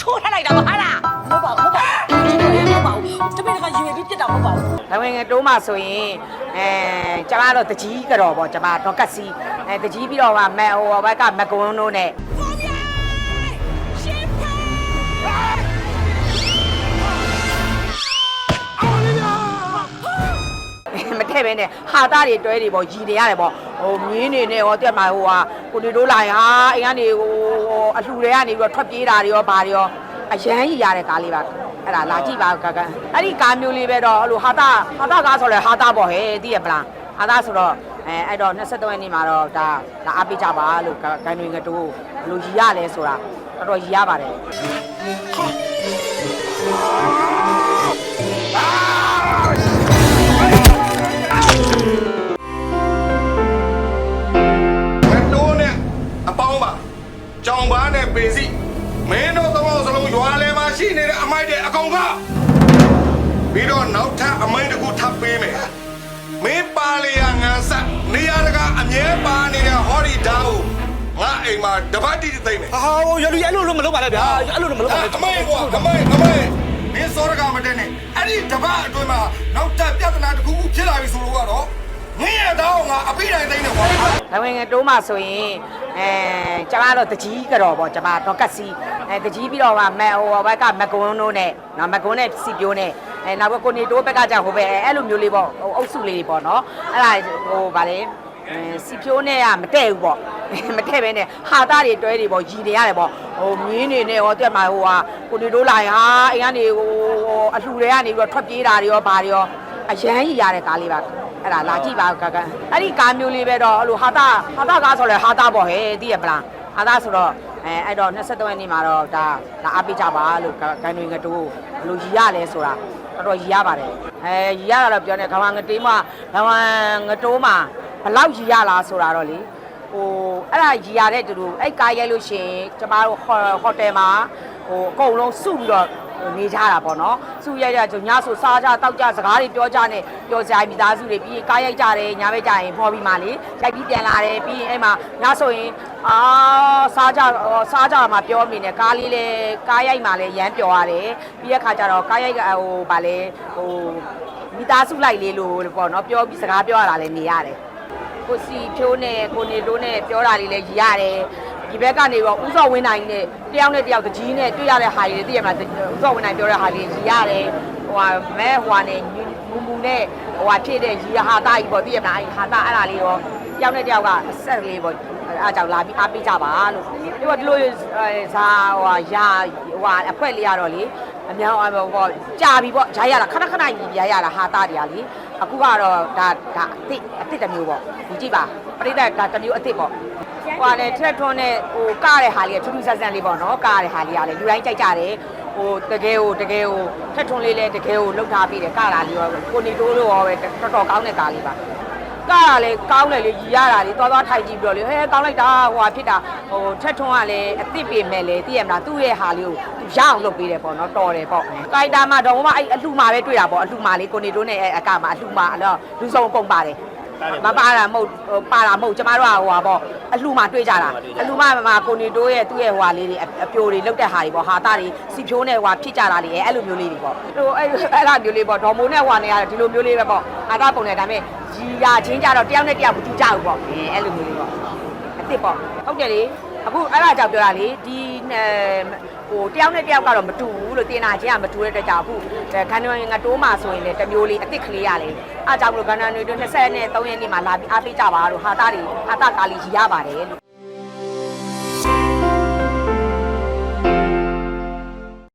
ချိုးထားလိုက်တာပါဟာလားမဟုတ်ပါဘူးမဟုတ်ပါဘူးကျွန်တော်ရေမဟုတ်ပါဘူးတပည့်ကရွေပြီးပြစ်တာမဟုတ်ပါဘူး။ဒါဝင်ငယ်တိုးမှဆိုရင်အဲကျမတော့တကြီးကတော့ပေါ့ကျမတော့ကက်စီအဲတကြီးပြီးတော့မှမဟိုဘက်ကမကွန်းတို့နဲ့ မထည့်ပဲနဲ့ဟာသားတွေတွဲတွေပေါ့ရည်နေရတယ်ပေါ့ဟိုမြင်းနေနဲ့ရောတက်မှာဟိုဟာကိုတီတိုးလာရင်ဟာအိမ်ကနေဟိုအလှူတွေကနေပြီးတော့ထွက်ပြေးတာတွေရောဘာတွေရောအရန်ရည်ရတဲ့ကားလေးပါအဲ့ဒါလာကြည့်ပါကကအဲ့ဒီကားမျိုးလေးပဲတော့အဲ့လိုဟာသားဟာသားကားဆိုလဲဟာသားပေါ့ဟဲ့သိရပလားဟာသားဆိုတော့အဲအဲ့တော့23ရက်နေ့မှာတော့ဒါဒါအားပေးကြပါလို့ဂိုင်းတွေငတိုးဘယ်လိုရည်ရလဲဆိုတာတော်တော်ရည်ရပါတယ် ကြောင်ပါနဲ့ပေစီမင်းတို့သုံးအောင်စလုံးရွာလဲမှာရှိနေတဲ့အမိုက်တဲ့အကောင်ကပြီးတော့နောက်ထပ်အမိုက်တစ်ခုထပ်ပေးမယ်မင်းပါလျာငံဆက်နေရာတကအမြဲပါနေတဲ့ဟော်ဒီဒါကိုငါအိမ်မှာတပတ်တိတိသိမ့်မယ်ဟာဟိုရလူအဲ့လိုလိုမလုပ်ပါနဲ့ဗျာအဲ့လိုလိုမလုပ်ပါနဲ့အမိုက်ကွာအမိုက်အမိုက်မင်းစောရကမတက်နဲ့အဲ့ဒီတပတ်အတွင်းမှာနောက်ထပ်ပြဿနာတစ်ခုခုဖြစ်လာပြီဆိုလို့ကတော့မင်းရဲ့တောင်းငါအပိတိုင်းသိမ့်နေကွာဒါဝင်ငယ်တိုးမှဆိုရင် အဲကျမတော့တကြီးကတော့ပေါ့ကျမတော့ကက်စီအဲတကြီးပြီးတော့မှမဟိုဘက်ကမကွန်းတို့နဲ့နော်မကွန်းနဲ့စီပြိုးနဲ့အဲနောက်ဘက်ကိုနေတိုးဘက်ကကြောက်ဟိုပဲအဲ့လိုမျိုးလေးပေါ့ဟိုအုပ်စုလေးတွေပေါ့နော်အဲ့ဒါဟိုဗာလေအဲစီပြိုးနဲ့ကမတဲ့ဘူးပေါ့မတဲ့ပဲနဲ့ဟာသားတွေတွဲတွေပေါ့ရည်နေရတယ်ပေါ့ဟိုမြင်းနေနဲ့ရောတက်မှာဟိုဟာကိုနေတိုးလာရင်ဟာအိမ်ကနေဟိုအလှူတွေကနေပြီးတော့ထွက်ပြေးတာတွေရောဘာတွေရောအရန်ရည်ရတဲ့ကားလေးပါ အဲ့ဒါလာကြည့်ပါကကအဲ့ဒီကားမျိုးလေးပဲတော့အဲ့လိုဟာသားဟာသားကားဆိုလဲဟာသားပေါ့ဟဲ့သိရပလားဟာသားဆိုတော့အဲအဲ့တော့23ရက်နေ့မှာတော့ဒါဒါအားပေးကြပါလို့ဂိုင်းတွေငတိုးဘယ်လိုရည်ရလဲဆိုတာတော်တော်ရည်ရပါတယ်အဲရည်ရတာတော့ပြောနေခမငတေးမခမငတိုးမှာဘယ်လောက်ရည်ရလားဆိုတာတော့လေဟိုအဲ့ဒါရည်ရတဲ့တူတူအဲ့ကားရိုက်လို့ရှိရင်ကျမတို့ဟိုတယ်မှာဟိုအကုန်လုံးစုပြီးတော့ နေကြတာပေါ့နော်စုရိုက်တဲ့ကြောင့်ညဆိုစားကြတောက်ကြစကားတွေပြောကြနဲ့ပြောကြမိသားစုတွေပြီးရင်ကားရိုက်ကြတယ်ညဘက်ကြရင်ဖော်ပြီးမှလေရိုက်ပြီးပြန်လာတယ်ပြီးရင်အဲ့မှာညဆိုရင်အာစားကြစားကြမှာပြောမိနေကားလေးလေကားရိုက်မှလည်းရမ်းပြောရတယ်ပြီးတဲ့ခါကျတော့ကားရိုက်ကဟိုဗာလေဟိုမိသားစုလိုက်လေးလို့ပေါ့နော်ပြောပြီးစကားပြောရတာလည်းနေရတယ်ကိုစီဖြိုးနဲ့ကိုနေတိုးနဲ့ပြောတာလေးလည်းရရတယ် ဒီဘက်ကနေတော့ဥစောဝင်းနိုင်နဲ့တယောက်နဲ့တယောက်တကြီးနဲ့တွေ့ရတဲ့ဟာတွေသိရမှာဥစောဝင်းနိုင်ပြောတဲ့ဟာလေးရရတယ်ဟိုဟာမဲဟိုဟာနဲ့မူမူနဲ့ဟိုဟာဖြစ်တဲ့ရီဟာတာကြီးပေါ့သိရမှာအဲဟာတာအဲ့ဒါလေးရောတယောက်နဲ့တယောက်ကအဆက်လေးပေါ့အားကြောင့်လာပြီးအားပေးကြပါလို့ပြီးတော့ဒီလိုဇာဟိုဟာရာဟိုဟာအခွက်လေးရတော့လေအများအပေါ့ကြာပြီပေါ့ဂျာရတာခဏခဏကြီးရရတာဟာတာတရားလေအခုကတော့ဒါဒါအစ်စ်အစ်စ်တစ်မျိုးပေါ့ဒီကြည့်ပါပြိတ္တဒါတစ်မျိုးအစ်စ်ပေါ့ ဟိုလည်းထရက်ထွန်းနဲ့ဟိုကတဲ့ဟာလေးကထူးထူးဆန်းဆန်းလေးပေါ့နော်ကတဲ့ဟာလေးကလည်းလူတိုင်းကြိုက်ကြတယ်ဟိုတကယ်ကိုတကယ်ကိုထက်ထွန်းလေးလည်းတကယ်ကိုလှုပ်ထားပြီးတယ်ကတာလေးရောကိုနေတိုးလို့ရောပဲတော်တော်ကောင်းတဲ့ကားလေးပါကတာလေကောင်းတယ်လေရီရတာလေသွားသွားထိုက်ကြည့်ပြီးတော့လေဟဲကောင်းလိုက်တာဟိုဟာဖြစ်တာဟိုထက်ထွန်းကလည်းအစ်စ်ပေမဲ့လေသိရမလားသူ့ရဲ့ဟာလေးကိုသူရအောင်လုပ်ပေးတယ်ပေါ့နော်တော်တယ်ပေါ့ကိုက်တာမှတော့မအဲ့အလှမှာပဲတွေ့တာပေါ့အလှမှာလေးကိုနေတိုးနဲ့အကမှာအလှမှာအဲ့တော့လူစုံပုံပါတယ် မပါတာမဟုတ်ပါတာမဟုတ်ကျမတို့ကဟိုဟာပေါ့အလှမှာတွေ့ကြတာအလှမှာမှာကိုနေတိုးရဲ့သူ့ရဲ့ဟိုဟာလေးတွေအပြိုတွေလောက်တဲ့ဟာတွေပေါ့ဟာတာတွေစီဖြိုးနဲ့ဟိုဟာဖြစ်ကြတာလေအဲ့လိုမျိုးလေးတွေပေါ့ဟိုအဲ့အဲ့ဒါမျိုးလေးပေါ့ဒေါ်မိုးနဲ့ဟိုဟာနေရတယ်ဒီလိုမျိုးလေးပဲပေါ့အာတာပုံနဲ့ဒါပေမဲ့ရီယာချင်းကြတော့တယောက်နဲ့တယောက်မတူကြဘူးပေါ့အဲ့လိုမျိုးလေးပေါ့အစ်စ်ပေါ့ဟုတ်တယ်လေအခုအဲ့ဒါကြောင့်ပြောတာလေဒီ ဟိုတယောက်နဲ့တယောက်ကတော့မတူဘူးလို့တင်တာချင်းကမတူတဲ့အတွက်ကြောင့်အခုခန္ဓာငါတိုးမှဆိုရင်လည်းတစ်မျိုးလေးအစ်စ်ကလေးရလေအားကြောင့်မလို့ခန္ဓာတွေတို့20နဲ့3ရက်နေ့မှာလာပြီးအားပေးကြပါလို့ဟာတာတွေဟာတာကာလီကြီးရပါတယ်လို့